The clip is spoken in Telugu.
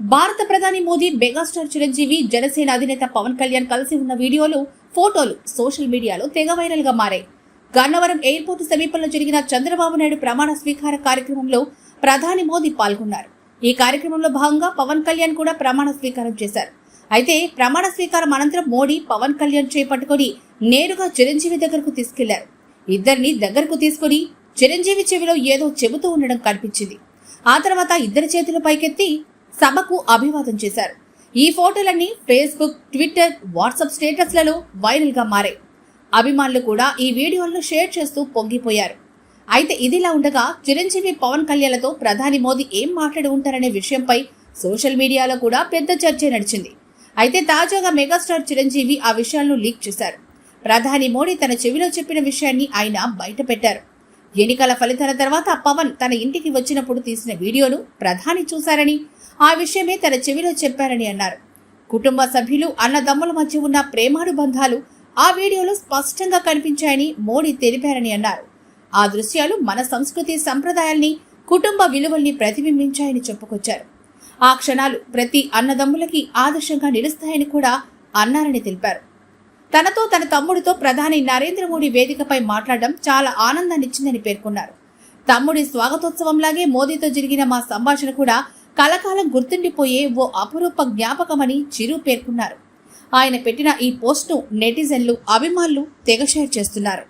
భారత ప్రధాని మోదీ మెగాస్టార్ చిరంజీవి జనసేన అధినేత పవన్ కళ్యాణ్ కలిసి ఉన్న వీడియోలు ఫోటోలు సోషల్ మీడియాలో తెగ వైరల్గా మారాయి. గన్నవరం ఎయిర్పోర్టు సమీపంలో జరిగిన చంద్రబాబు నాయుడు ప్రమాణ స్వీకార కార్యక్రమంలో ప్రధాని మోదీ పాల్గొన్నారు. ఈ కార్యక్రమంలో భాగంగా పవన్ కళ్యాణ్ కూడా ప్రమాణ స్వీకారం చేశారు. అయితే ప్రమాణ స్వీకారం అనంతరం మోడీ పవన్ కళ్యాణ్ చేపట్టుకొని నేరుగా చిరంజీవి దగ్గరకు తీసుకెళ్ళారు. ఇద్దరిని దగ్గరకు తీసుకుని చిరంజీవి చెవిలో ఏదో చెబుతూ ఉండడం కనిపించింది. ఆ తర్వాత ఇద్దరి చేతులు పైకెత్తి సభకు అభివాదం చేశారు. ఈ ఫోటోలన్నీ ఫేస్బుక్ ట్విట్టర్ వాట్సాప్ స్టేటస్లలో వైరల్గా మారాయి. అభిమానులు కూడా ఈ వీడియోలను షేర్ చేస్తూ పొంగిపోయారు. అయితే ఇదిలా ఉండగా చిరంజీవి పవన్ కళ్యాణ్తో ప్రధాని మోదీ ఏం మాట్లాడి ఉంటారనే విషయంపై సోషల్ మీడియాలో కూడా పెద్ద చర్చ నడిచింది. అయితే తాజాగా మెగాస్టార్ చిరంజీవి ఆ విషయాలను లీక్ చేశారు. ప్రధాని మోడీ తన చెవిలో చెప్పిన విషయాన్ని ఆయన బయటపెట్టారు. ఎన్నికల ఫలితాల తర్వాత పవన్ తన ఇంటికి వచ్చినప్పుడు తీసిన వీడియోను ప్రధాని చూశారని ఆ విషయమే తన చెవిలో చెప్పారని అన్నారు. కుటుంబ సభ్యులు అన్నదమ్ముల మధ్య ఉన్న ప్రేమానుబంధాలు ఆ వీడియోలో స్పష్టంగా కనిపించాయని మోడీ తెలిపారని అన్నారు. ఆ దృశ్యాలు మన సంస్కృతి సంప్రదాయాల్ని కుటుంబ విలువల్ని ప్రతిబింబించాయని చెప్పుకొచ్చారు. ఆ క్షణాలు ప్రతి అన్నదమ్ములకి ఆదర్శంగా నిలుస్తాయని కూడా అన్నారని తెలిపారు. తనతో తన తమ్ముడితో ప్రధాని నరేంద్ర మోడీ వేదికపై మాట్లాడడం చాలా ఆనందాన్నిచ్చిందని పేర్కొన్నారు. తమ్ముడి స్వాగతోత్సవంలాగే మోదీతో జరిగిన మా సంభాషణ కూడా కలకాలం గుర్తుండిపోయే ఓ అపురూప జ్ఞాపకమని చిరు పేర్కొన్నారు. ఆయన పెట్టిన ఈ పోస్ట్ను నెటిజన్లు అభిమానులు తెగ షేర్ చేస్తున్నారు.